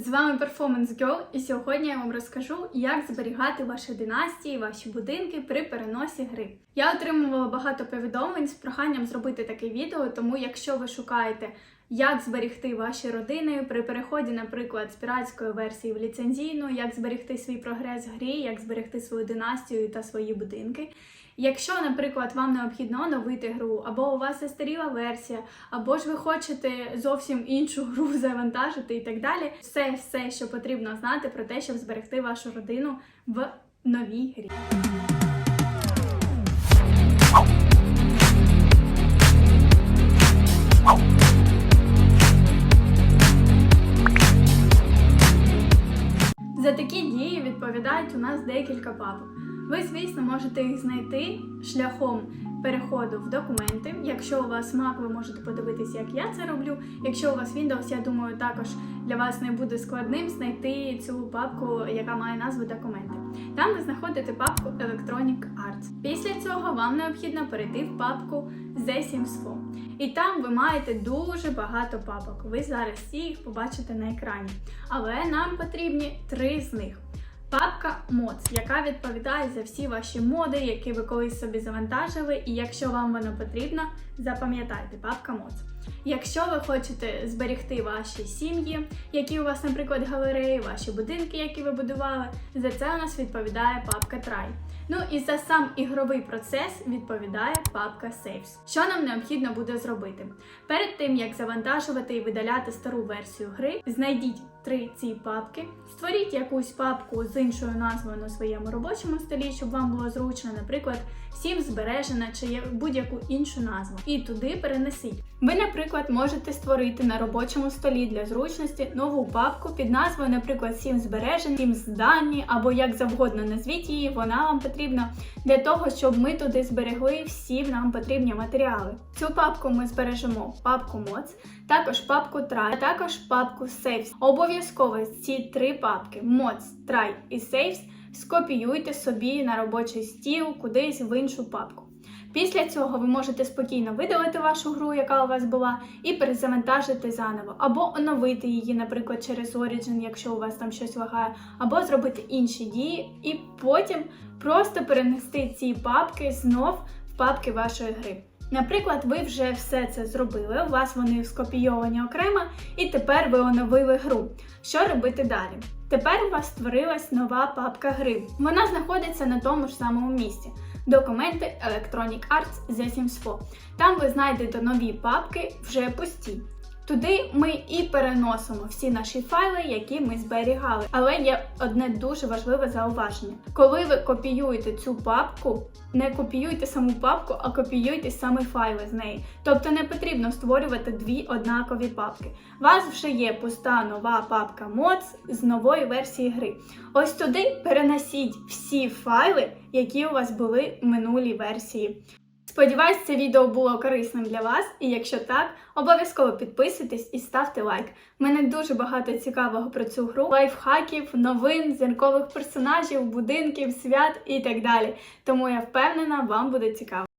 З вами Performance Girl, і сьогодні я вам розкажу, як зберігати ваші династії, ваші будинки при переносі гри. Я отримувала багато повідомлень з проханням зробити таке відео, тому якщо ви шукаєте, як зберегти ваші родини при переході, наприклад, з піратської версії в ліцензійну, як зберегти свій прогрес в грі, як зберегти свою династію та свої будинки. Якщо, наприклад, вам необхідно оновити гру, або у вас застаріла версія, або ж ви хочете зовсім іншу гру завантажити і так далі, все, все, що потрібно знати про те, щоб зберегти вашу родину в новій грі. Дії у нас декілька папок. Ви, звісно, можете їх знайти шляхом переходу в документи. Якщо у вас Mac, ви можете подивитися, як я це роблю. Якщо у вас Windows, я думаю, також для вас не буде складним знайти цю папку, яка має назву документи. Там ви знаходите папку Electronic Arts. Після цього вам необхідно перейти в папку The Sims 4. І там ви маєте дуже багато папок. Ви зараз всі їх побачите на екрані. Але нам потрібні три з них. Папка Моц, яка відповідає за всі ваші моди, які ви колись собі завантажили, і якщо вам воно потрібно, запам'ятайте папка Mods. Якщо ви хочете зберегти ваші сім'ї, які у вас, наприклад, галереї, ваші будинки, які ви будували, за це у нас відповідає папка Try. Ну і за сам ігровий процес відповідає папка Saves. Що нам необхідно буде зробити? Перед тим як завантажувати і видаляти стару версію гри, знайдіть три ці папки, створіть якусь папку з іншою назвою на своєму робочому столі, щоб вам було зручно, наприклад, всім збережена чи будь-яку іншу назву. І туди перенесіть. Ви, наприклад, можете створити на робочому столі для зручності нову папку під назвою, наприклад, сім збережень, сім здані або як завгодно назвіть її, вона вам потрібна для того, щоб ми туди зберегли всі нам потрібні матеріали. Цю папку ми збережемо папку Mods, також папку Try, а також папку Saves. Обов'язково ці три папки Mods, Try і Saves скопіюйте собі на робочий стіл кудись в іншу папку. Після цього ви можете спокійно видалити вашу гру, яка у вас була, і перезавантажити заново, або оновити її, наприклад, через Origin, якщо у вас там щось лагає, або зробити інші дії, і потім просто перенести ці папки знов в папки вашої гри. Наприклад, ви вже все це зробили, у вас вони скопійовані окремо, і тепер ви оновили гру. Що робити далі? Тепер у вас створилась нова папка гри. Вона знаходиться на тому ж самому місці. Документи Electronic Arts The Sims 4. Там ви знайдете нові папки вже пусті. Туди ми і переносимо всі наші файли, які ми зберігали. Але є одне дуже важливе зауваження. Коли ви копіюєте цю папку, не копіюйте саму папку, а копіюйте саме файли з неї. Тобто не потрібно створювати дві однакові папки. У вас вже є пуста нова папка Mods з нової версії гри. Ось туди перенесіть всі файли, які у вас були в минулій версії. Сподіваюсь, це відео було корисним для вас, і якщо так, обов'язково підписуйтесь і ставте лайк. У мене дуже багато цікавого про цю гру, лайфхаків, новин, зіркових персонажів, будинків, свят і так далі. Тому я впевнена, вам буде цікаво.